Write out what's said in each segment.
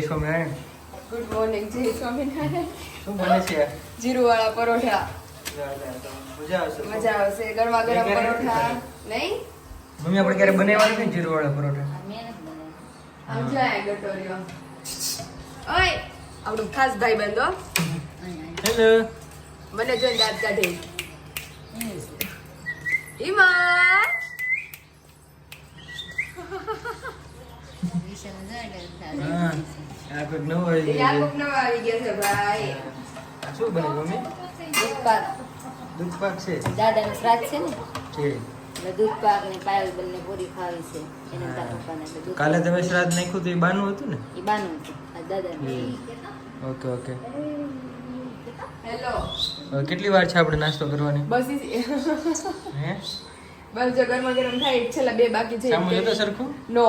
જય Swaminarayan. Good morning જય સ્વામિનારાયણ. શું બને છે? જીરું વાળા પરોઠા મજા આવશે. મજા આવશે. ગરમા ગરમ પરોઠા. નહીં? મમ્મી આપણે ક્યારે બનાવવાનું નથી જીરું વાળા પરોઠા? આમ જાય ગટોરીઓ. ઓય આપણું ખાસ ભાઈ બંધો. હેલો. મને જોઈને દાંત કાઢે. ઈમાન કાલે તમે શ્રાદ્ધ નાખ્યું તો એ બાનું હતું ને? એ બાનું હતું. આ દાદાનું. Okay okay. હેલો. કેટલી વાર છે આપણે નાસ્તો કરવાની? બસ હે? બસ જો ગરમા ગરમ થાય છેલ્લા બે બાકી છે. સામું જોતો સરખું? નો.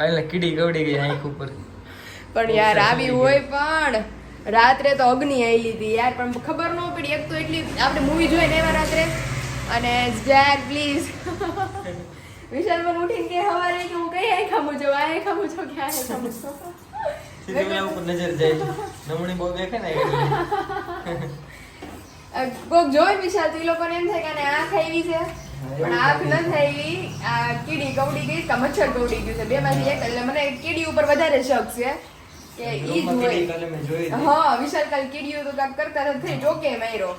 એટલે કીડી ગવડી ગઈ આંખ ઉપર. પણ યાર આવી હોય પણ રાત્રે તો અગ્નિ આવી હતી યાર પણ ખબર ન પડી એક તો એટલી આપણે મૂવી જોઈ ને એવા રાત્રે અને જેક પ્લીઝ વિશાલ મને ઉઠીને કે હવારે કે હું કઈ આઈ ખામું છું આ ખામું છું કે આ ખામું છું સીધી મેં ઉપર નજર જાય નમણી બહુ દેખે ને કોક જોઈ વિશાલ તો એ લોકોને એમ થાય કે આંખ આવી છે. પણ આંખ ન થઈ આ કીડી કવડી ગઈ કે મચ્છર કવડી ગયું છે. બે માંથી એક એટલે મને કીડી ઉપર વધારે શક છે કે ઈ જ હોય. હા વિશાલ કાલ કીડીઓ તો કાક કરતા થઈ ટોકે માર્યો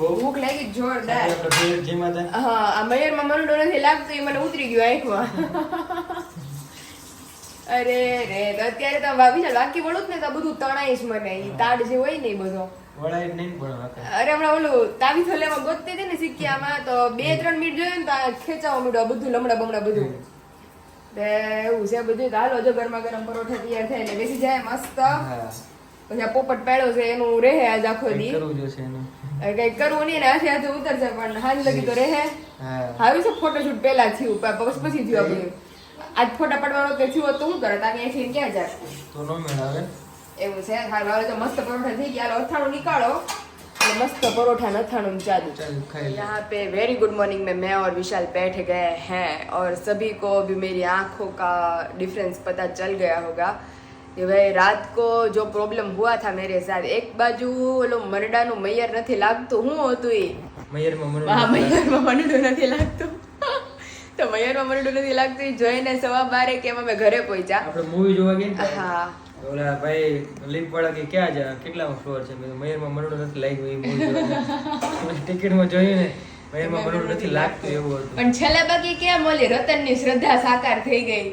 ભૂખ લાગી જોરદાર. હા આ મયુરમાં મરડો નથી લાગતું એ મને ઉતરી ગયું આંખમાં. અરે રે તો અત્યારે તો ભાભી છે બાકી વળું જ ને તો બધું તણાય જ મને. ઈ તાડ જે હોય ને એ બધો. અરે હમણાં ઓલું તાવી થલેમાં ગોતતી હતી ને સિક્કામાં તો બે ત્રણ મિનિટ જોયું ને તો ખેંચાવા માંડ્યો બધું લમડા બમડા બધું. તે એવું છે બધું હાલો જો ગરમા ગરમ પરોઠા તૈયાર થાય એટલે બેસી જાય મસ્ત. પછી આ પોપટ પાડ્યો છે એનું રહે આજ આખો દી. કંઈક કરવું નહીં ને હાથે હાથે ઉતરશે પણ હાલ લગી તો રહે. હા. આવી છે ફોટોશૂટ પેલા થયું પછી પછી થયું આપણું. આજ ફોટા પાડવાનો કે થયું હોત તો શું કરે તાકે અહીંથી ક્યાં જાય તો નો મેળ આવે એવું છે હાલ હવે તો મસ્ત પરોઠા થઈ ગયા હાલો અથાણું નીકાળો અને મસ્ત પરોઠા ને અથાણું ને ચાલુ ચાલ ખાઈ લે यहाँ पे वेरी गुड मॉर्निंग में मैं और विशाल बैठ गए हैं और सभी को अभी मेरी आंखों का डिफरेंस पता चल गया होगा कि भाई रात को जो प्रॉब्लम हुआ था मेरे साथ एक बाजू ઓલો મરડાનું મૈયર નથી લાગતું હું હતું એ મયરમાં મને હા મૈયરમાં મરડું નથી લાગતું તો મૈયરમાં મરડું નથી લાગતું જોઈને સવા બારે કેમ અમે ઘરે પહોંચ્યા. આપણે મૂવી જોવા ગયા હા. ઓલા ભાઈ લિંક વાળા કે ક્યાં જા કેટલા ફ્લોર છે? મેં મયુરમાં મરડું નથી લાગ્યું એ મૂવી ટિકિટમાં જોયું ને મયુરમાં મરડું નથી લાગતું એવું હતું. પણ છેલ્લે બાકી કેમ? ઓલી રતનની શ્રદ્ધા સાકાર થઈ ગઈ.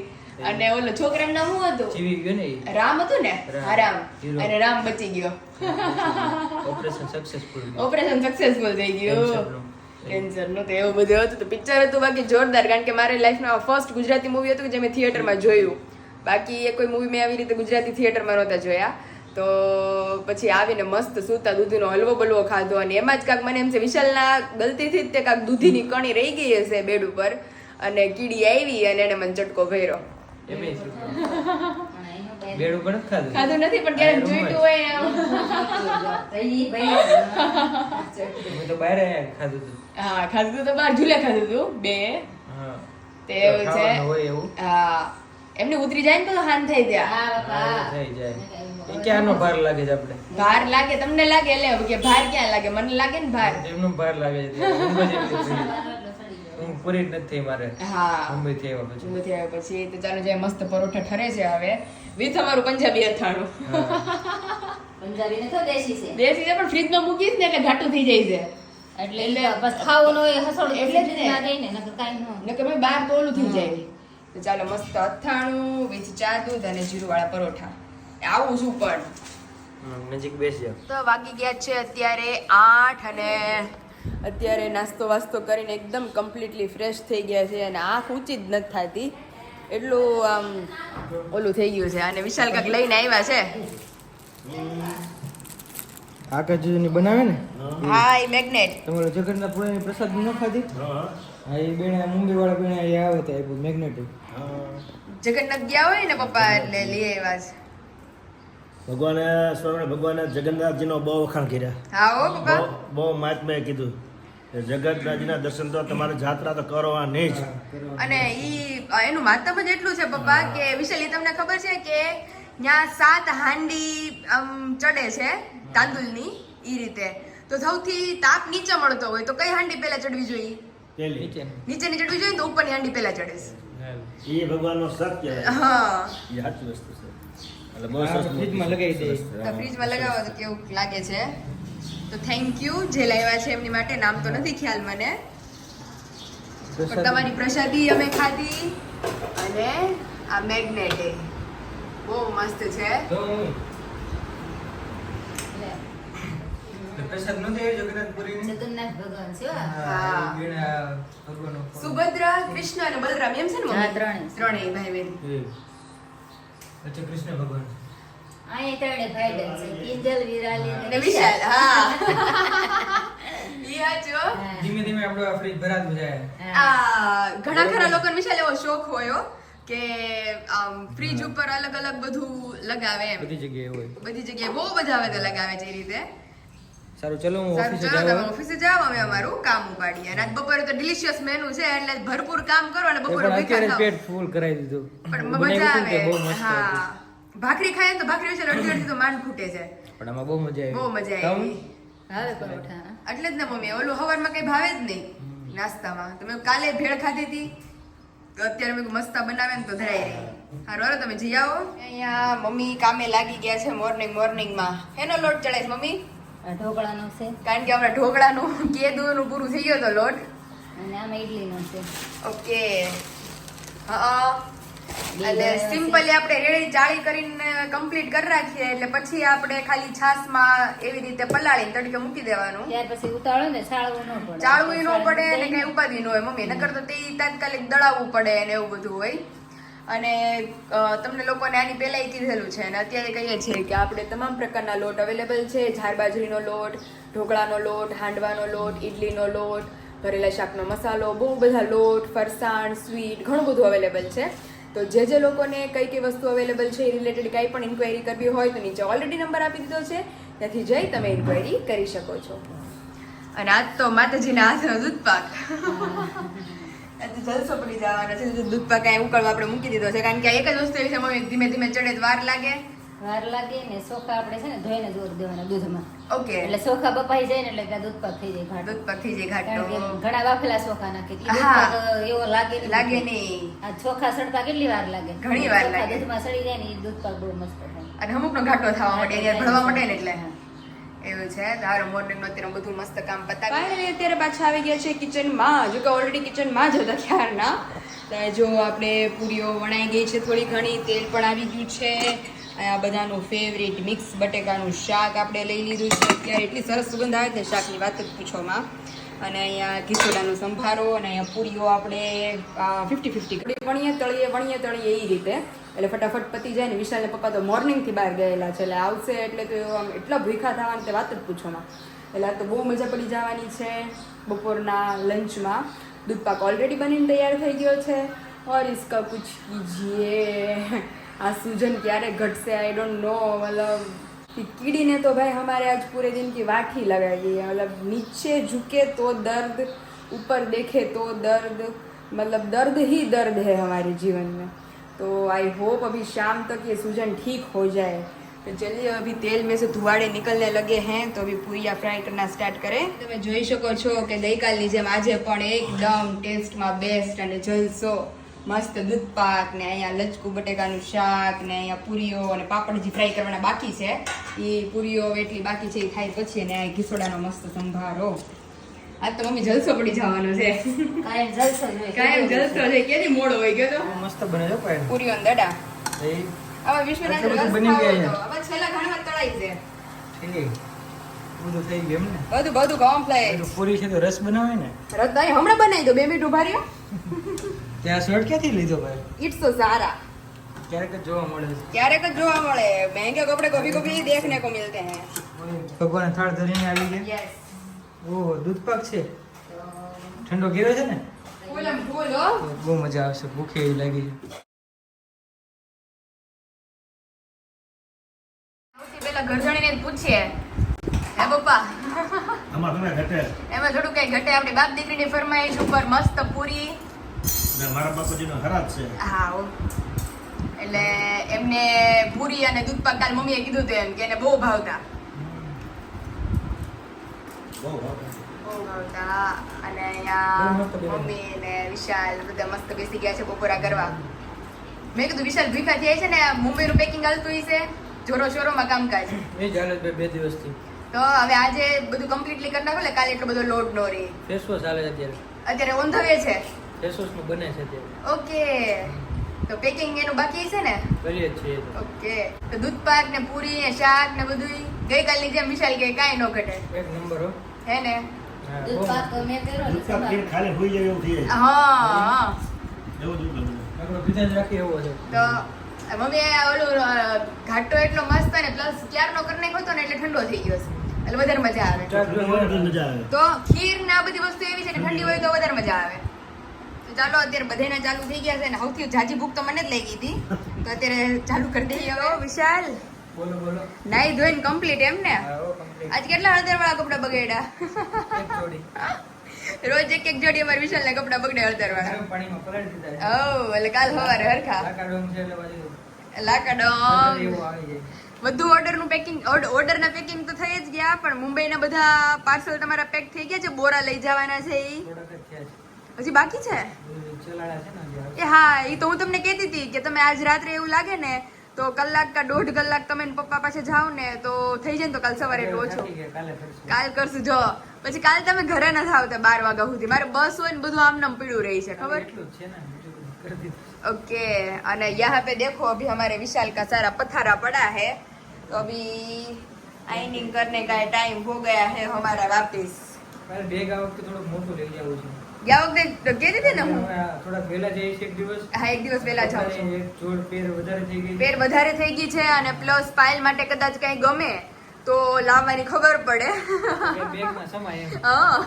અને ઓલો છોકરાનું નામ શું હતું? જીવી ગયો ને રામ હતું ને. હા રામ. અને રામ બચી ગયો. ઓપરેશન સક્સેસફુલ ઓપરેશન સક્સેસફુલ થઈ ગયું. તો એવું બધું હતું. તો પિક્ચર હતું બાકી જોરદાર કારણ કે મારી લાઈફમાં ફર્સ્ટ ગુજરાતી મૂવી હતું કે જે મેં થિયેટરમાં જોયું. બાકી એ કોઈ મૂવી મેં આવી રીતે ગુજરાતી થિયેટરમાં નહોતા જોયા. તો પછી આવીને મસ્ત સૂતા દૂધીનો હલવો બલવો ખાધો અને એમાં જ કાંક મને એમ છે વિશાલના ગલતીથી જ તે કાંક દૂધીની કણી રહી ગઈ હશે બેડ ઉપર અને કીડી આવી અને એને મને ચટકો ભર્યો. બેડ ઉપર ખાધું? ખાધું નથી પણ ક્યારેક જોઈતું હોય એમ. તો બહાર ખાધું હતું. હા ખાધું તો બહાર ઝૂલે ખાધું હતું બે. હા. તે એવું છે. હા. એમને ઉતરી જાય ને તો હાન થઈ જાય. થઈ જાય. ક્યાંનો ભાર લાગે છે આપણે? ભાર લાગે તમને લાગે? એટલે કે ભાર ક્યાં લાગે? મને લાગે ને ભાર. એમનો ભાર લાગે છે. હું પૂરી. જ નથી થઈ મારે. હા. મુંબઈ થી આવ્યા પછી. જુદું આવ્યા પછી. તો ચાલો જે મસ્ત પરોઠા ઠરે છે હવે. વિથ અમારું પંજાબી અથાણું. પંજાબી ને તો દેશી છે. દેશી છે પણ ફ્રીજમાં મૂકીશ ને એટલે ઘાટું થઈ જાય છે. એટલે બસ હસોડું એટલે જ ના. દઈ ને. નકર કાંઈ થઈ જાય. તો ચાલો મસ્ત અથાણું વિથ ચા દૂધ અને જીરુવાળા પરોઠા. આવું છું પણ નજીક બેસી તો વાગી ગયા છે અત્યારે આઠ અને અત્યારે નાસ્તો વાસ્તો કરીને એકદમ કમ્પ્લીટલી ફ્રેશ થઈ ગયા છે અને આંખ ઊંચી જ નથી થતી. એટલું આમ ઓલું થઈ ગયું છે. અને વિશાલ કાક લઈને આવ્યા છે. આકાશજીની બનાવે ને? હા એ મેગ્નેટ. તમારો જગન્નાથપુરાની પ્રસાદ ન ખાધી? હા એ બેણે મુંબઈ વાળા બેણે એ આવે તો આપ્યું મેગ્નેટિક જગન્નાથ ગયા હોય ને પપ્પા એટલે લઈ આવ્યા છે. ભગવાને સ્વામી ભગવાને જગન્નાથજીનો બહુ વખાણ કર્યા. હા ઓ પપ્પા. બહુ મહાત્માએ કીધું. કે જગન્નાથજીના દર્શન તો તમારે જાત્રા તો કરવા નહીં જ અને ઈ એનું માતમ જ એટલું છે પપ્પા કે વિશાલ તમને ખબર છે કે ત્યાં સાત હાંડી આમ ચડે છે તાંદુલની ઈ રીતે. તો સૌથી તાપ નીચે મળતો હોય તો કઈ હાંડી પહેલા ચડવી જોઈએ? નીચે નીચે. નીચેની ચડવી જોઈએ તો ઉપરની હાંડી પહેલા ચડે છે એ ભગવાનનો સત કહેવાય. હા. એ સાચી વસ્તુ છે. એટલે બહુ સરસ ફ્રીજમાં લગાવી દે તો ફ્રીજમાં લગાવો તો કેવું લાગે છે? તો થેન્ક યુ જે લાવ્યા છે એમની માટે નામ તો નથી ખ્યાલ મને. પણ તમારી પ્રસાદી અમે ખાધી અને આ મેગ્નેટ. એ બહુ મસ્ત છે તો પ્રસાદ જગન્નાથ ભગવાન છે હા. સુભદ્રા કૃષ્ણ અને બલરામ એમ છે ને હા, ત્રણેય. ત્રણેય ભાઈ બહેન. કૃષ્ણ ભગવાન. અહીંયા ત્રણે ભાઈ બહેન છે. કિંજલ વિરાલી અને વિશાલ. હા. ઈ હાચો. ધીમે ધીમે આપણો આ ફ્રીજ ભરાતું જાય. આ ઘણા ખરા લોકોને વિશાલ એવો શોખ હોય કે ફ્રીજ ઉપર અલગ અલગ બધું લગાવે એમ. બધી જગ્યાએ હોય. બધી જગ્યાએ બહુ બધા તો લગાવે છે એ રીતે. સારું ચલો હું ઓફિસે જાવ ઓફિસે જાઓ અમે અમારું કામ ઉપાડીએ. અને બપોરે તો ડિલિશિયસ મેનુ છે એટલે ભરપૂર કામ કરો અને બપોરે અત્યારે પેટ ફૂલ કરાવી દીધું. પણ મજા આવે. હા. ભાખરી ખાય ને તો ભાખરી વિશે અડધી અડધી તો માન ફૂટે છે. પણ આમાં બહુ મજા આવી. બહુ મજા આવી. ભાવે પરોઠા એટલે જ ને મમ્મી ઓલું હવારમાં કઈ ભાવે જ નહીં. નાસ્તામાં. તમે કાલે ભેળ ખાધી હતી. તો અત્યારે મેં મસ્તા બનાવે ને તો ધરાઈ રહી. હારો હાલો તમે જઈ આવો. અહીંયા મમ્મી કામે લાગી ગયા છે મોર્નિંગ મોર્નિંગમાં. એનો લોટ ચડાઈશ મમ્મી? ઢોકળાનો છે. કારણ કે આપણે ઢોકળાનું કેદુનું પૂરું થઈ ગયો તો લોટ. અને આમાં ઇડલીનો છે. ઓકે. હા. એટલે સિમ્પલી આપણે રેડી ચાળી કરીને કમ્પ્લીટ કરી રાખીએ એટલે પછી આપણે ખાલી છાશમાં એવી રીતે પલાળીને તડકે મૂકી દેવાનું. ત્યાર પછી ઉતાળો ને ચાળવું ન પડે. ચાળવું ન પડે અને કઈ ઉપાધિ ન હોય. મમ્મી નકર તો તે તાત્કાલિક દળાવવું પડે ને એવું બધું હોય. અને તમને લોકોને આની પહેલાંય કીધેલું છે અને અત્યારે કહીએ છીએ કે આપણે તમામ પ્રકારના લોટ અવેલેબલ છે. ઝાર બાજરીનો લોટ, ઢોકળાનો લોટ, હાંડવાનો લોટ ઇડલીનો લોટ ભરેલા શાકનો મસાલો, બહુ બધા લોટ, ફરસાણ, સ્વીટ, ઘણું બધું અવેલેબલ છે. તો જે જે લોકોને કઈ કઈ વસ્તુ અવેલેબલ છે એ રિલેટેડ કંઈ પણ ઇન્ક્વાયરી કરવી હોય તો નીચે ઓલરેડી નંબર આપી દીધો છે. ત્યાંથી જઈ તમે ઇન્ક્વાયરી કરી શકો છો. અને આજ તો માતાજીના હાથનો દૂધ પાક આજે જલસો પડી જવાનો છે. દૂધ પાક ઉકળવા આપણે મૂકી દીધો છે. કારણ કે એક જ વસ્તુ એવી છે મમ્મી ધીમે ધીમે ચડે વાર લાગે. વાર લાગે ને સોખા આપણે છે ને ધોઈને જોર દેવાના દૂધમાં. ઓકે. એટલે સોખા બપાઈ જાય ને એટલે દૂધ પાક થઈ જાય ઘાટો. દૂધ પાક થઈ જાય કારણ કે ઘણા બાફેલા ચોખા નાખે. એવો લાગે લાગે નહીં. આ ચોખા સડતા કેટલી વાર લાગે? ઘણી વાર લાગે. દૂધમાં સડી જાય ને દૂધ પાક બહુ મસ્ત થાય. અને અમુકનો ઘાટો થવા માટે એને માટે ને એટલે. હા. એવું છે? તારો મોર્નિંગનું અત્યારે બધું મસ્ત કામ પતા ફાઇનલી અત્યારે પાછા આવી ગયા છે કિચનમાં. જો કે ઓલરેડી કિચનમાં જ હતા ક્યારના તો જો આપણે પૂરીઓ વણાઈ ગઈ છે થોડી ઘણી, તેલ પણ આવી ગયું છે. આ બધાનું ફેવરેટ મિક્સ બટેકાનું શાક આપણે લઈ લીધું છે. અત્યારે એટલી સરસ સુગંધ આવે છે શાકની વાત જ પૂછોમાં અને અહીંયા ઘીસોડાનો સંભારો અને અહીંયા પૂરીઓ આપણે ફિફ્ટી ફિફ્ટી વણીએ તળીએ વણીએ તળીએ એ રીતે એટલે ફટાફટ પતી જાય ને વિશાલને પપ્પા તો મોર્નિંગથી બહાર ગયેલા છે એટલે આવશે એટલે તો આમ એટલા ભૂખા થવાના તે વાત જ પૂછોમાં એટલે આ તો બહુ મજા પડી જવાની છે બપોરના લંચમાં દૂધ પાક ઓલરેડી બનીને તૈયાર થઈ ગયો છે ઓર इसका कुछ कीजिए આ सूजन ક્યારે ઘટશે આઈ ડોન્ટ નો મતલબ कि कीड़ी ने तो भाई हमारे आज पूरे दिन की वाठी लगाई दी है मतलब नीचे झुके तो दर्द ऊपर देखे तो दर्द मतलब दर्द ही दर्द है हमारे जीवन में तो आई होप अभी शाम तक ये सूजन ठीक हो जाए तो चलिए अभी तेल में से धुआड़े निकलने लगे हैं तो अभी પૂરિયા ફ્રાય કરના સ્ટાર્ટ કરે તમે જોઈ શકો છો કે ગઈકાલની જેમ આજે પણ એકદમ ટેસ્ટમાં બેસ્ટ અને જલસો મસ્ત દૂધ પાક ને અહીંયા લચકું બટેકાનું શાક ને અહીંયા પૂરીઓ અને પાપડ જે ફ્રાય કરવાના બાકી છે. એ પૂરીઓ એટલી બાકી છે એ ખાઈ પછી અને આ ઘીસોડાનો મસ્ત સંભારો. આજ તો મમ્મી જલસો પડી જવાનો છે. કાયમ જલસો જ કાયમ જલસો છે કેની મોડો હોય ગયો તો? મસ્ત બને છે પણ. પૂરીઓ અને દડા. એ હવે વિશ્વનાથ બધું બની ગયા હવે છેલ્લા ઘણા તળાઈ છે. બધું થઈ ગયું ને બધું બધું કમ્પ્લેટ પૂરી છે તો રસ બનાવે ને. રત્નાઈ હમણાં બનાવી દો બે મિનિટ ઊભા રહ્યો. ત્યાં શર્ટ ક્યાંથી લીધો ભાઈ? ઇટ્સ સારા ક્યારેક જ જોવા મળે છે. ક્યારેક જ જોવા મળે. મહેંગે કપડે કભી કભી દેખને કો મિલતે હૈ. ભગવાન થાળ ધરીને આવી ગયા? યસ ઓહો દૂધ પાક છે? ઠંડો ગેરો છે ને? બહુ મજા આવશે. ભૂખે એવી લાગી ઘરજણીને પૂછીએ. હે પપ્પા? એમાં થોડું કઈ ઘટે. આપણી બાપ દીકરીની ફરમાઈશ ઉપર મસ્ત પૂરી. મારા બાપુજીનો ખરાબ છે. હા એટલે એમને પૂરી અને દૂધ પાક કાલ મમ્મીએ કીધું હતું એમ કે એને બહુ ભાવતા. બહુ ભાવતા. અને અહીંયા મમ્મી ને વિશાલ બધા મસ્ત બેસી ગયા છે બપોરા કરવા. મેં કીધું વિશાલ ભીખા થયા છે ને મુંબઈનું પેકિંગ હાલતું છે જોરો કામકાજ. એ બે બે દિવસથી. તો હવે આજે બધું કમ્પ્લીટલી કરી નાખો એટલે કાલે એટલો બધો લોડ નો રહે ફેસ વોશ ચાલે અત્યારે. અત્યારે ઓન ધ વે છે. ફેસ બને છે તે. ઓકે. તો પેકિંગ એનું બાકી છે ને? કરીએ છીએ. ઓકે. તો દૂધ પાક ને પૂરી ને શાક ને બધું ગઈકાલની જેમ વિશાલ કે કાંઈ ન ઘટે. એક નંબર હો. હે ને? હા, દૂધ પાક તો મેં કર્યો દૂધ પાક ખાલી હોઈ જાય એવું થઈ હા હા. એવું દૂધ રાખીએ એવો છે. તો મમ્મી ઓલું ઘાટો એટલો મસ્ત ને પ્લસ ક્યારનો કરી નાખ્યો હતો ને એટલે ઠંડો થઈ ગયો છે. એટલે વધારે મજા આવે. તો ખીર ને આ બધી વસ્તુ એવી છે કે ઠંડી હોય તો વધારે મજા આવે. ચાલો અત્યારે બધાના ચાલુ થઈ ગયા છે ને સૌથી જાજી ભૂખ તો મને જ લઈ ગઈ હતી. તો અત્યારે ચાલુ કરી દઈએ હવે વિશાલ. બોલો બોલો. નાઈ ધોઈને કમ્પ્લીટ એમ ને. આજ કેટલા હળદર વાળા કપડા બગાડ્યા? રોજ એક એક જોડી અમારે વિશાલ ના કપડા બગડે હળદર વાળા. ઓ એટલે કાલ સવારે હરખા. લાકા બધું. ઓર્ડરનું પેકિંગ ઓર્ડર ઓર્ડરનું પેકિંગ તો થઈ જ ગયા પણ મુંબઈના બધા પાર્સલ તમારા પેક થઈ ગયા છે? બોરા લઈ જવાના છે થયા હજી બાકી છે છે એ ચલાડા છે ને હજી આવે. એ હા એ તો હું તમને કહેતી હતી કે તમે આજ રાત્રે એવું લાગે ને તો કલાક કા દોઢ કલાક તમે ને પપ્પા પાસે જાઓ ને તો થઈ જાય ને તો કાલ સવારે એટલું ઓછું થાકી ગયા, કાલે કરશું. કાલ કરશું જો પછી કાલ તમે ઘરે ન આવતા બાર વાગ્યા સુધી મારે બસ હોય ને બધું આમ નામ પીડું રહી છે ખબર એટલું જ છે ને બીજું બધું કરી દીધું. ओके અને यहाँ पे देखो अभी हमारे विशाल का सारा पथारा पड़ा है तो अभी आइनिंग करने का टाइम हो गया है हमारा वापस મારે બેગ આ વખતે થોડુંક મોટું લઈ જવું છે. ગયા વખતે કહેતી હતી ને હું? હવે આ થોડાક વહેલા જઈએ છીએ એક દિવસ. હા એક દિવસ વહેલા જાઉં છું. જોડ પેર વધારે થઈ ગઈ પેર વધારે થઈ ગઈ છે અને પ્લસ પાયલ માટે કદાચ કઈ ગમે તો લાવવાની ખબર પડે. હા.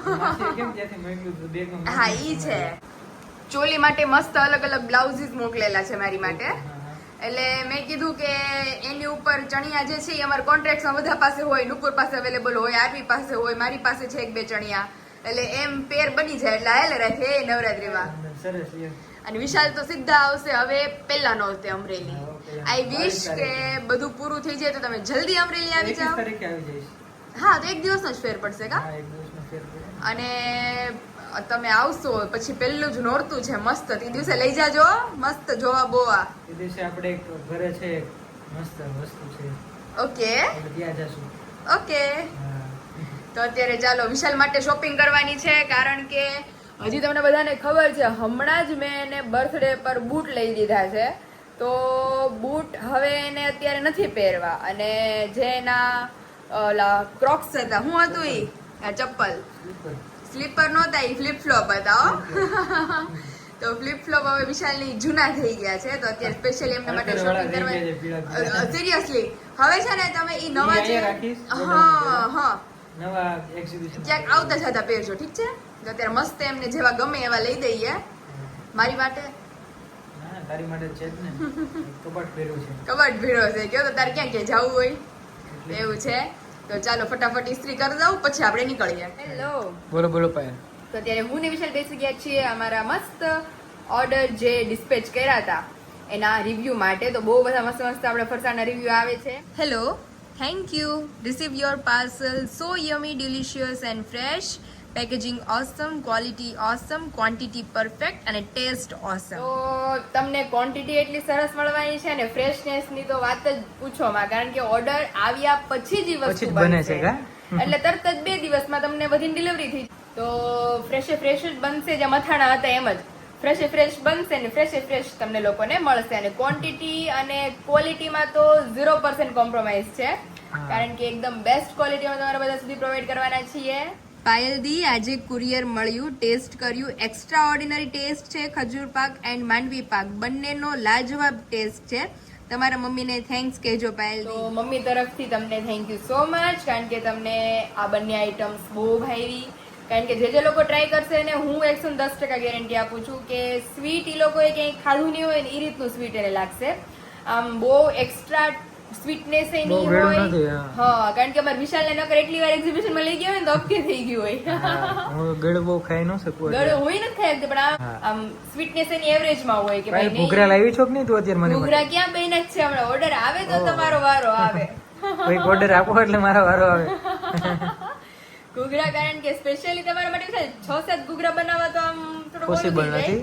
ઈ છે. ચોલી માટે મસ્ત અલગ અલગ બ્લાઉઝીસ મોકલેલા છે મારી માટે. એટલે મેં કીધું કે એની ઉપર ચણિયા જે છે એ અમારા કોન્ટ્રાક્ટમાં બધા પાસે હોય નુપુર પાસે અવેલેબલ હોય આરવી પાસે હોય મારી પાસે છે એક બે ચણિયા. એટલે એમ પેર બની જાય એટલે હાલે રાખે એ નવરાત્રીમાં. અને વિશાલ તો સીધા આવશે હવે પહેલા નોરતે અમરેલી. આઈ વિશ કે બધું પૂરું થઈ જાય તો તમે જલ્દી અમરેલી આવી જાઓ. હા તો એક દિવસનો જ ફેર પડશે કા. અને તમે આવશો પછી પહેલું જ નોરતું છે મસ્ત. તે દિવસે લઈ જાજો મસ્ત જોવા બોવા. તે દિવસે આપણે એક ઘરે છે મસ્ત વસ્તુ છે. ઓકે. ત્યાં જશું. ઓકે. તો અત્યારે ચાલો વિશાલ માટે શોપિંગ કરવાની છે કારણ કે હજી તમને બધાને ખબર છે હમણાં જ મેં એને બર્થડે પર બૂટ લઈ દીધા છે. તો બૂટ હવે એને અત્યારે નથી પહેરવા. અને જે એના ઓલા ક્રોક્સ હતા શું હતું એ ચપ્પલ. સ્લીપર નહોતા એ ફ્લિપ ફ્લોપ હતા તો ફ્લિપ ફ્લોપ હવે વિશાલની જૂના થઈ ગયા છે તો અત્યારે સ્પેશિયલી એમના માટે શોપિંગ કરવા સિરિયસલી હવે છે ને તમે એ નવા જે હા હા. નવા ક્યાંક આવતા જતા પહેરજો ઠીક છે? તો અત્યારે મસ્ત એમને જેવા ગમે એવા લઈ દઈએ. મારી માટે તારી માટે છે જ ને. કબાટ ભેરો છે. કબાટ ભીડો છે. કયો તો તારે ક્યાં ક્યાં જવું હોય? એવું છે? તો ચાલો ફટાફટ ઇસ્ત્રી કરી દઉં પછી આપણે નીકળીએ. હેલો બોલો બોલો પાયલ. તો અત્યારે હું ને વિશાલ બેસી ગયા છીએ અમારા મસ્ત ઓર્ડર જે ડિસ્પેચ કર્યા હતા એના રિવ્યુ માટે. તો બહુ બધા મસ્ત મસ્ત આપણે ફરસાણના રિવ્યુ આવે છે. Hello thank you receive your parcel so yummy delicious and fresh packaging awesome quality awesome quantity perfect અને ટેસ્ટ ઓસમ તો તમને ક્વોન્ટિટી એટલી સરસ મળવાની છે ને ફ્રેશનેસની તો વાત જ પૂછો માં કારણ કે ઓર્ડર આવ્યા પછી જ વસ્તુ બને છે એટલે તરત જ બે દિવસમાં તમને બધી ડિલિવરી થઈ તો ફ્રેશે ફ્રેશ જ બનશે જે મથાણા હતા એમ જ. ફ્રેશે ફ્રેશ બનશે ને ફ્રેશે ફ્રેશ તમને લોકોને મળશે. અને ક્વોન્ટિટી અને ક્વોલિટીમાં તો ઝીરો પર્સન્ટ કોમ્પ્રોમાઇઝ છે. કારણ કે એકદમ બેસ્ટ ક્વોલિટીમાં તમારા બધા સુધી પ્રોવાઈડ કરવાના છીએ. પાયલ દી આજે કુરિયર મળ્યું ટેસ્ટ કર્યું. એક્સ્ટ્રા ઓર્ડિનરી ટેસ્ટ છે ખજૂર પાક એન્ડ માંડવી પાક. બંનેનો લાજવાબ ટેસ્ટ છે. તમારા મમ્મીને થેન્ક્સ કહેજો પાયલ તો મમ્મી તરફથી તમને થેન્ક યુ સો મચ કારણ કે તમને આ બંને આઇટમ્સ બહુ ભાવી કારણ કે જે જે લોકો ટ્રાય કરશે ને હું એકસો દસ ટકા ગેરંટી આપું છું કે સ્વીટ એ લોકોએ ક્યાંય ખાધું નહીં હોય ને એ રીતનું સ્વીટ એને લાગશે. આમ બહુ એક્સ્ટ્રા સ્વીટનેસ એ નહીં હોય. હા. કારણ કે અમારે વિશાલને નકર એટલી વાર એક્ઝિબિશનમાં લઈ ગયો હોય ને તો અપકે થઈ ગયું હોય. હું ગળું બહુ ખાઈ ન શકું ગળો હોય નથી ખાઈ શકતી, પણ આમ- સ્વીટનેસ એની એવરેજમાં હોય કે ભાઈ ઘૂઘરા લાવી છો કે નહીં તું અત્યારે મને ઘૂઘરા ક્યાં બન્યા જ છે હમણાં? ઓર્ડર આવે તો તમારો વારો આવે. કોઈ ઓર્ડર આપો એટલે મારો વારો આવે. ઘૂઘરા કારણ કે સ્પેશિયલી તમારા માટે છે સાત ઘૂઘરા બનાવવા તો આમ થોડો પોસિબલ નથી.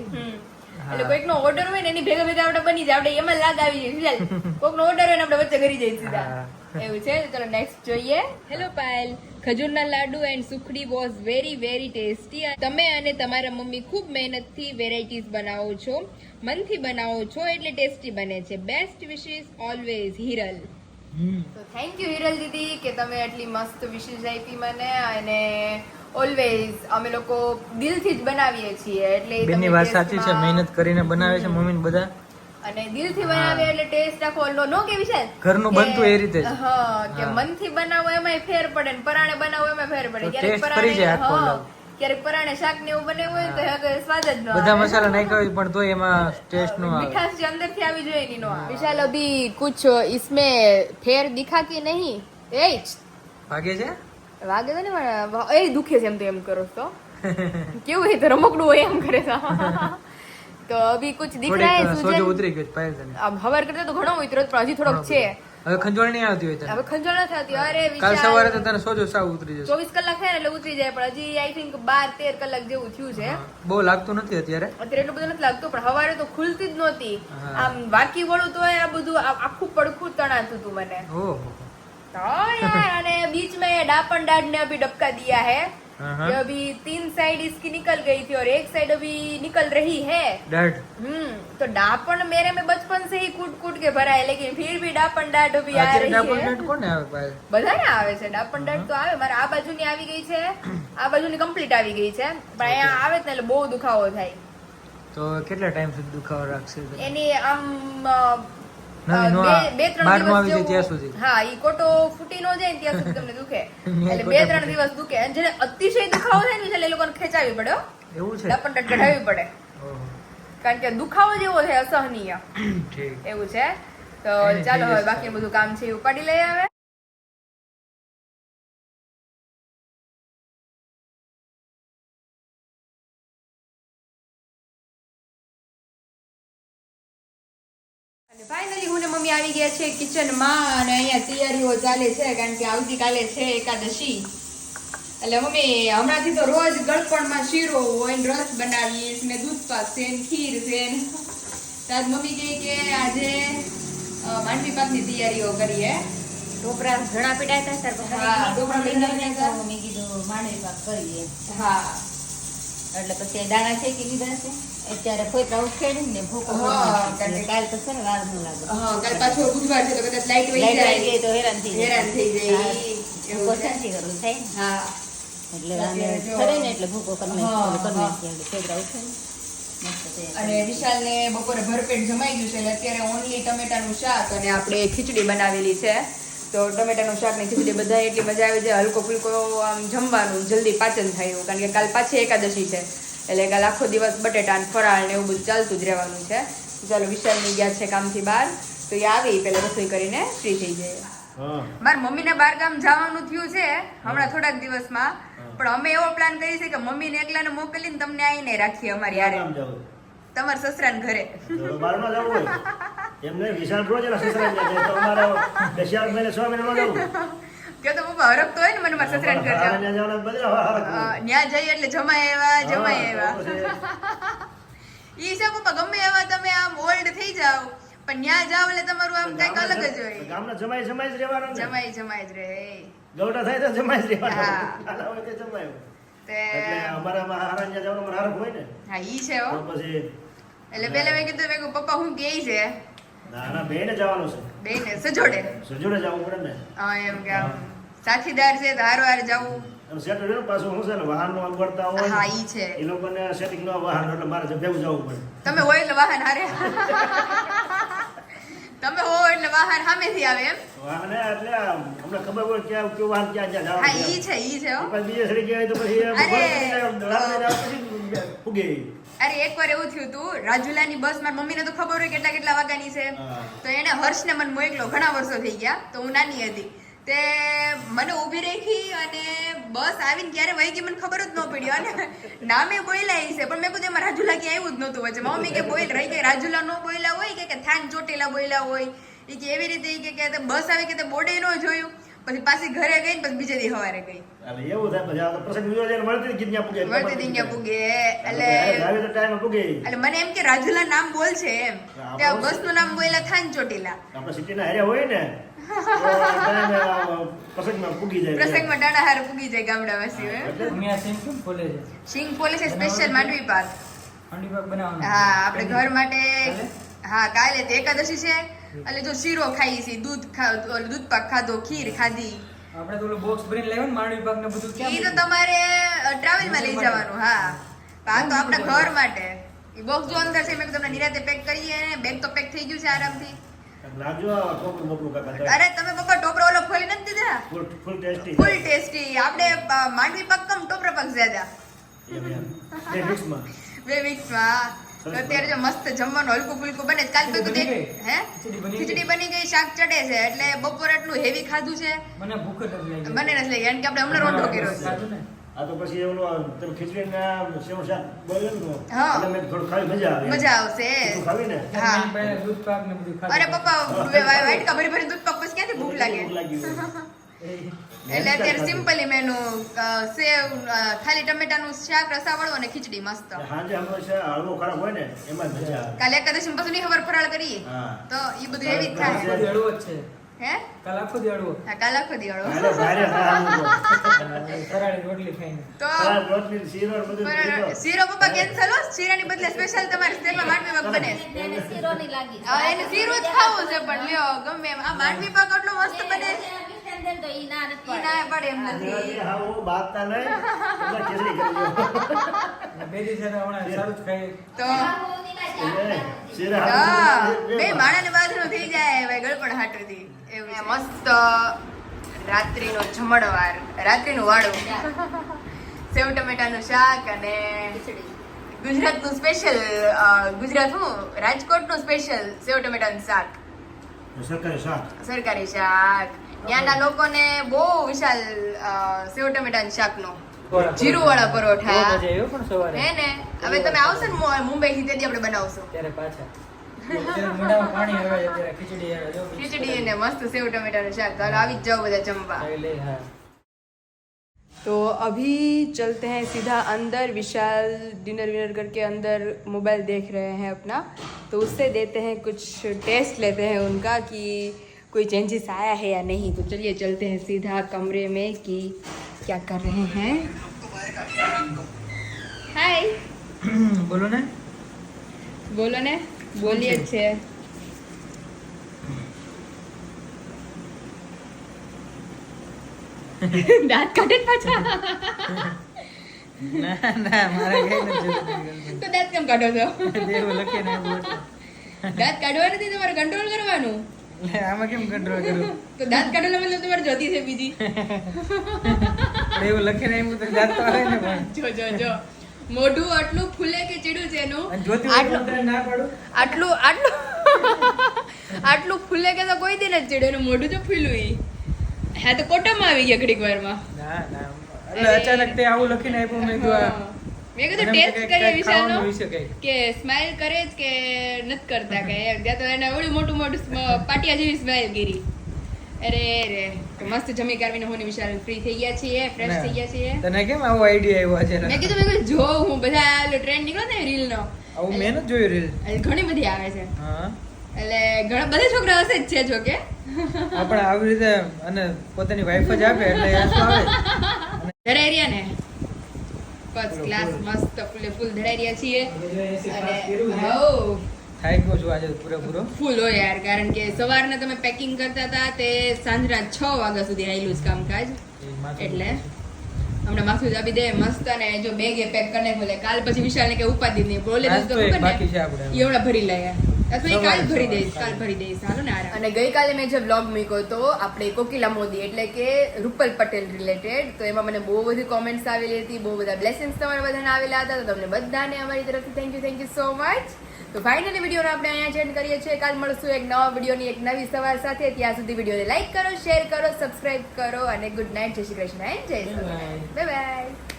હમ. કોઈક એટલે કોઈકનો ઓર્ડર હોય ને એની ભેગા ભેગા આપણે બની જાય. આપણે એમાં લાગ આવી જાય કોઈક નો ઓર્ડર હોય ને આપણે વચ્ચે કરી જઈએ સીધા. એવું છે? ચલો નેક્સ્ટ જોઈએ. Hello Payal ખજૂરના ladoo and sukhdi was very very tasty તમે અને તમારા મમ્મી ખૂબ મહેનતથી વેરાયટીઝ બનાવો છો. મનથી બનાવો છો એટલે ટેસ્ટી બને છે. Best wishes always Hiral. તો થેન્ક યુ હિરલ દીદી કે તમે આટલી મસ્ત વિશેષ આપી મને અને ઓલવેઝ અમે લોકો દિલથી જ બનાવીએ છીએ એટલે બેની વાત સાચી છે મહેનત કરીને બનાવે છે મમ્મી બધા. અને દિલથી બનાવે એટલે ટેસ્ટ આખો ઓલો નો કેવી છે? ઘરનું બનતું એ રીતે હા કે મનથી બનાવો એમાંય ફેર પડે ને પરાણે બનાવો એમાં ફેર પડે. ક્યારેક પરાણે ક્યારેક પરાણે શાક ને એવું બનાવ્યું હોય તો હવે સ્વાદ જ ન બધા મસાલા નાખ્યા હોય પણ તો એમાં ટેસ્ટ નો આવે. મીઠાશ જે અંદરથી આવી જોઈએ ની નો વિશાલ અભી કુછ ઇસમે ફેર દિખા કે નહીં? એ ભાગે છે? વાગે તો ને પણ એ દુખે છે એમ તો એમ કરો તો કેવું એ તો રમકડું હોય એમ કરે તો અભી કુછ દિખ રહા હે સોજો ઉતરી ગયો પાયલ તને. અબ હવાર કરતા તો ઘણો ઉતર્યો પણ હજી થોડોક છે. હવે ખંજવાળ નહીં આવતી હોય હવે ખંજવાળ નથી આવતી. અરે કાલ સવારે તો તને સોજો સાવ ઉતરી જશે. ચોવીસ કલાક થાય ને એટલે ઉતરી જાય પણ હજી આઈ થિંક બાર તેર કલાક જેવું થયું છે. બહુ લાગતું નથી અત્યારે? અત્યારે એટલું બધું નથી લાગતું પણ હવારે તો ખુલતી જ નહોતી. આમ બાકી વળું તો આ બધું આખું પડખું તણાતું હતું મને. ઓહો. અને बीच में डापन डाड ने अभी डबका दिया है हाँ, हाँ। ये अभी तीन साइड इसकी निकल गई थी और एक साइड अभी निकल रही है डाट हम्म तो डापन मेरे में बचपन से ही कूट कूट के भरा है लेकिन फिर भी डापन डाट अभी आ અત્યારે रही ડાબલ है ડાટ કોને આવે પાયલ બધાને આવે છે ડાપન ડાટ તો આવે મારે આ બાજુની આવી ગઈ છે આ બાજુની કમ્પ્લીટ આવી ગઈ છે પણ અહીંયા આવે જ ને એટલે બહુ દુખાવો થાય તો કેટલા ટાઈમ સુધી દુખાવો રાખશે તને? એની આમ અ, નવી નો બે ત્રણ દિવસ આવી જાય જેવું- ત્યાં સુધી. હા ઈ કોટો ફૂટી નો જાય ત્યાં સુધી તમને દુખે. એટલે બે ત્રણ દિવસ દુખે. અને જેને અતિશય દુખાવો થાય ને એટલે એ લોકોને ખેંચાવી પડે એવું છે? પડે. કારણ કે દુખાવો જેવો છે અસહનીય. એવું છે? તો ચાલો હવે બાકી બધું કામ છે એ ઉપાડી લઈ હવે. આવી ગયા છે કિચનમાં અને અહીંયા તૈયારીઓ ચાલે છે કારણ કે આવતીકાલે છે એકાદશી. એટલે મમ્મી હમણાંથી તો રોજ ગળપણમાં શીરો હોય ને રસ બનાવીશ ને દૂધ પાક છે ને ખીર છે ને. તાર મમ્મી કહે કે આજે માંડવી પાકની તૈયારીઓ કરીએ. ઢોકળા ઘણા પીડાય હતા સર હા, ઢોકળા પીડાયા હતા. મમ્મી કીધું માંડવી પાક કરીએ. હા. એટલે પછી દાણા શેકી લીધા છે. અત્યારે ફોતરા ઉખેડી ને ભૂકો એટલે કાલ તો છે ને વાર ન લાગે હા કાલ પાછો બુધવાર છે તો કદાચ લાઈટ વહી લાઈટ આવી ગઈ તો હેરાન થઈ જાય. હેરાન થઈ જાય. એવું છે. શાંતિ કરવું થાય હા. એટલે એટલે આને ફરે ને એટલે ભૂકો કરી હા, નાખીએ, હા. કરી નાખીએ. એટલે ફોતરા ઉખેડી અને વિશાલ ને બપોરે ભરપેટ જમાઈ ગયું છે. એટલે અત્યારે ઓનલી ટમેટાનું શાક અને આપણે ખીચડી બનાવેલી છે. તો ટમેટાનું શાક ને ખીચડી બધા એટલી મજા આવી જાય હલકો ફુલકો આમ જમવાનું જલ્દી પાચન થાય એવું. કારણ કે કાલ પાછી એકાદશી છે. એટલે કાલ આખો દિવસ બટેટા ને ફરાળ ને એવું બધું ચાલતું જ રહેવાનું છે. ચાલો વિશાલની ગયા છે કામથી બહાર. તો એ આવી પેલા રસોઈ કરીને ફ્રી થઈ જાય. હા. મારા મમ્મીને બહાર ગામ જવાનું થયું છે હમણાં થોડાક દિવસમાં. પણ અમે એવો પ્લાન કરી છે કે મમ્મીને એકલાને મોકલીને તમને આવીને રાખીએ અમારી યારે જવું? તમારા સસરાને ઘરે. તો બહાર જવું હોય. એમ નહીં રોજ એના સસરા જાય. તો અમારે બેસ્યાળ મહિને છ મહિને ન જવું. કે તો પપ્પા હરકતો હોય ને મને મારા સસરાને ઘર જાવ. ન્યા જઈએ એટલે જમાય એવા જમાય એવા ઈ છે પપ્પા ગમે એવા તમે આમ ઓલ્ડ થઈ જાઓ પણ ન્યા જાવ એટલે તમારું આમ કંઈક અલગ જ હોય. ગામના જમાય જમાય જ રહેવાનું જમાય જમાય જ રહે ગૌડા થાય તો જમાય જ રહેવાનું. હા. નાના હોય તો જમાય એટલે અમારામાં હારા ત્યાં જવાનું અમારે હોય ને. હા ઈ છે હો. પછી એટલે પેલા મેં કીધું મેં પપ્પા હું ગઈ છે. ના ના બેને જવાનું છે. બે ને સજોડે. સજોડે જવું પડે ને. હા એમ કે સાથીદાર છે તો હારો હાર જવું. અને ને પાછું છે ને અગવડતા હોય હા ઈ છે. એ લોકોને સેટિંગ ન વાહન એટલે મારે ભેગું જવું પડે. તમે હોય એટલે વાહન હારે. તમે હો એટલે વાહન સામેથી આવે એમ. વાહન એટલે અમને ખબર હોય ક્યાં કયું વાહન ક્યાં હા ઈ છે ઈ છે હો. પછી બીજે સડી ગયા તો પછી અરે, બપોર રાત્રે જાવ પછી ફૂગે અરે એકવાર એવું થયું હતું રાજુલાની બસ મારી મમ્મીને તો ખબર હોય કેટલા કેટલા વાગ્યાની છે. તો એને હર્ષને મને મોકલો ઘણા વર્ષો થઈ ગયા તો હું નાની હતી. તે મને ઊભી રાખી અને બસ આવીને ક્યારે વહી ગઈ મને ખબર જ ન પડી અને નામે બોયલા છે પણ મેં કીધું એમાં રાજુલા ક્યાં આવ્યું જ નહોતું વચ્ચે મમ્મી કે બોલ રહી ગઈ રાજુલા નો બોયલા હોય કે થાન ચોટેલા બોયલા હોય એ કે એવી રીતે કે તે બસ આવી કે તે બોર્ડે ન જોયું. પછી પાછી ઘરે ગઈ ને પછી બીજે દી સવારે ગઈ. એટલે એવું થાય પછી આ પ્રસંગ બીજો છે ને મળતી જ ગીત ન્યા પૂગે. વળતી દી ન્યા પૂગે એટલે જાવે તો ટાઈમ પૂગે. એટલે મને એમ કે રાજુલા નામ બોલ છે એમ. કે ત્યાં બસનું નામ બોલેલા થાન ચોટીલા. આપણે સિટીના હેર્યા હોય ને તો પ્રસંગમાં પૂગી જાય. પ્રસંગમાં ડાડા હાર પૂગી જાય ગામડા વાસી એટલે આ સિંગ કેમ ખોલે છે? સિંગ છે સ્પેશિયલ માંડવી પાક. માંડવી પાક બનાવવાનો હા આપણે ઘર માટે હા કાલે તો એકાદશી છે. એટલે જો શીરો ખાઈ છે દૂધ ખા દૂધ પાક ખાધો ખીર ખાધી. આપણે તો બોક્સ ભરીને લાવ્યો ને માંડવી પાક ને બધું ઈ તો તમારે ટ્રાવેલમાં લઈ જવાનું હા. આ તો આપણા ઘર માટે. ઈ બોક્સ જો અંદર છે મેં તમને નિરાતે પેક કરીએ બેગ તો પેક થઈ ગયું છે આરામથી. અરે તમે પપ્પા ટોપરો ઓલો ખોલી નથી દીધા? Full tasty. Full tasty. આપણે માંડવી પાક કમ ટોપરા પાક જ્યાદા. બે મિક્સમાં બે વીક્સમાં તો અત્યારે જો મસ્ત જમવાનું હલકું ફુલકું બને. કાલ ખીચડી બની દેખ ગઈ? હે ખીચડી બની ગઈ? ખીચડી શાક ચડે છે એટલે બપોર એટલું હેવી ખાધું છે મને ભૂખ જ નથી લાગી મને નથી લાગી કારણ કે આપણે હમણાં રોટો કર્યો છે આ તો પછી ઓલું તમે ખીચડીના સેવ શાક બોલે ને હા. એટલે મેં થોડું ખાવી મજા આવે મજા આવશે ખાવી ને હા. દૂધ પાક ને બધું ખાધું. અરે પપ્પા વાઈટ ભરી ભરી દૂધ પાક પછી ક્યાંથી ભૂખ લાગે ભૂખ લાગી એટલે અત્યારે સિમ્પલી મેનુ સેવ ખાલી ટમેટાનું શાક રસાવાળું અને ખીચડી મસ્ત. સાંજે હંમેશા હળવો ખરાબ હોય ને એમાં મજા આવે. કાલે એકાદશી પછી ની ખબર ફરાળ કરીએ. તો એ બધું એવી જ થાય. હળવો જ છે. હે? કાલ આખો દી હા કાલ આખો દિવાળો હાલે ભારે થાય તો. રોટલી ખાઈને. તો ખરાબ રોટલી, શીરો ને બધું શીરો પપ્પા કેન્સલ હો શીરાની બદલે સ્પેશિયલ તમારે સ્ટેલમાં માંડવી પાક બને. એને શીરો નહીં લાગી. હા, એને શીરો જ ખાવું છે પણ લ્યો ગમે એમ. આ માંડવી પાક આટલો મસ્ત બને. છે તો ઈ ના નથી ઈ ના પડે. એમ નથી. હા, હું બાતતા નહીં, એટલે ખીચડી કરી લો. અને બે દિવસ એને હમણાં સારું ખાઈ તો એટલે શીરા હા હાથમાં બે માણાને બાજુનું થઈ જાય ભાઈ ગળપણ હાટુથી. એવું. મસ્ત રાત્રિનો જમણવાર રાત્રિનું વાળું સેવ ટમેટાનું શાક અને ગુજરાત ગુજરાતનું સ્પેશિયલ ગુજરાત હું રાજકોટનું સ્પેશિયલ સેવ ટમેટાનું શાક. સરકારી શાક. સરકારી શાક. ત્યાંના લોકોને બહુ વિશાલ અ, સેવ ટમેટાનું શાકનો જીરું વાળા પરોઠા બહુ મજા આવી હો પણ સવારે હે ને હવે તમે આવશો ને મુ- મુંબઈથી તેથી આપણે બનાવશું ત્યારે પાછા ત્યારે મોઢામાં પાણી આવે છે ત્યારે ખીચડી આવે જો ખીચડી અને મસ્ત સેવ ટમેટાનું શાક તો હાલો આવી જ જાઓ બધા જમવા ખાઈ લે હા तो अभी चलते हैं सीधा अंदर विशाल डिनर विनर करके अंदर मोबाइल देख रहे हैं अपना तो उससे देते हैं कुछ टेस्ट लेते हैं उनका कि कोई चेंजेस आया है या नहीं तो चलिए चलते हैं सीधा कमरे में कि क्या कर रहे हैं हाय બોલો ને બોલો ને બોલીએ જ છે દાંત કાઢે જ પાછા ના ના મારે કઈ નથી જરૂર તો દાંત કેમ કાઢો છો દેવું લખે ને એવું હતું. દાંત કાઢવા નથી તમારે કંટ્રોલ કરવાનું લે, આમાં કેમ કંટ્રોલ કરું તો દાંત કાઢવાનો મતલબ તમારે જોતી છે બીજી. એવું લખે ને એમ તો દાંત તો આવે ને પણ. જો જો જો. મોઢું આટલું ફૂલે કે ચીડું છે એનું? જોતી આટલું ના પાડું. આટલું આટલું આટલું ફૂલે કે તો કોઈ દિન જ ચીડે એનું મોઢું જો ફૂલું ઈ. હા તો કોટમ આવી ગયા ઘડીક વારમાં. ના ના એટલે અચાનક તે આવું લખીને આપ્યું મેં કીધું આ મેં કીધું ટેસ્ટ કરીએ વિશાલનો. કે સ્માઈલ કરે જ કે નથી કરતા કે ત્યાં તો એને એવડું મોટું મોટું પાટિયા જેવી સ્માઈલ ગીરી. અરે રે મસ્ત જમી કાઢીને હોની વિશાલ ફ્રી થઈ ગયા છીએ ફ્રેશ થઈ ગયા છીએ. તને કેમ આવો આઈડિયા આવ્યો છે મેં કીધું મેં કીધું જો હું બધા ટ્રેન્ડ નીકળ્યો ને રીલ નો. આવું મેં નથી જોયું રીલ ઘણી બધી આવે છે. હા. એટલે ઘણા બધા છોકરા હશે જ છે જો કે. આપણે આવી રીતે અને પોતાની વાઈફ જ આપે એટલે આવે ઘરે એરિયા ને. ફર્સ્ટ ક્લાસ મસ્ત ફૂલે ફૂલ ધડાઈ રહ્યા છીએ. અને હો. થાય ગયો છું આજે પૂરેપૂરો? ફૂલ હો યાર કારણ કે સવારના તમે પેકિંગ કરતા હતા તે સાંજના છ વાગ્યા સુધી આવેલું જ કામકાજ. એટલે હમણાં માથું દાબી દે મસ્ત અને જો બેગ પેક કરીને ખોલે. કાલ પછી વિશાલને કે ઉપાધિ નહીં બોલે તો ખબર ને એ હમણાં ભરી લે અથવા અને ગઈકાલે મેં જે બ્લોગ મૂક્યો તો આપણે કોકિલા મોદી એટલે કે રૂપલ પટેલ રિલેટેડ તો એમાં મને બહુ બધી કોમેન્ટ્સ આવેલી હતી બહુ બધા બ્લેસિંગ્સ તમારા બધાને આવેલા હતા તો તમને બધાને અમારી તરફથી thank you thank you so much તો ફાઇનલી વિડીયોને આપણે અહીંયા એન્ડ કરીએ છીએ. કાલ મળશું એક નવા વિડીયોની એક નવી સવાર સાથે. ત્યાં સુધી વિડીયોને લાઈક કરો શેર કરો સબસ્ક્રાઇબ કરો અને ગુડ નાઇટ જય શ્રી કૃષ્ણ. એન્ડ જય. Bye bye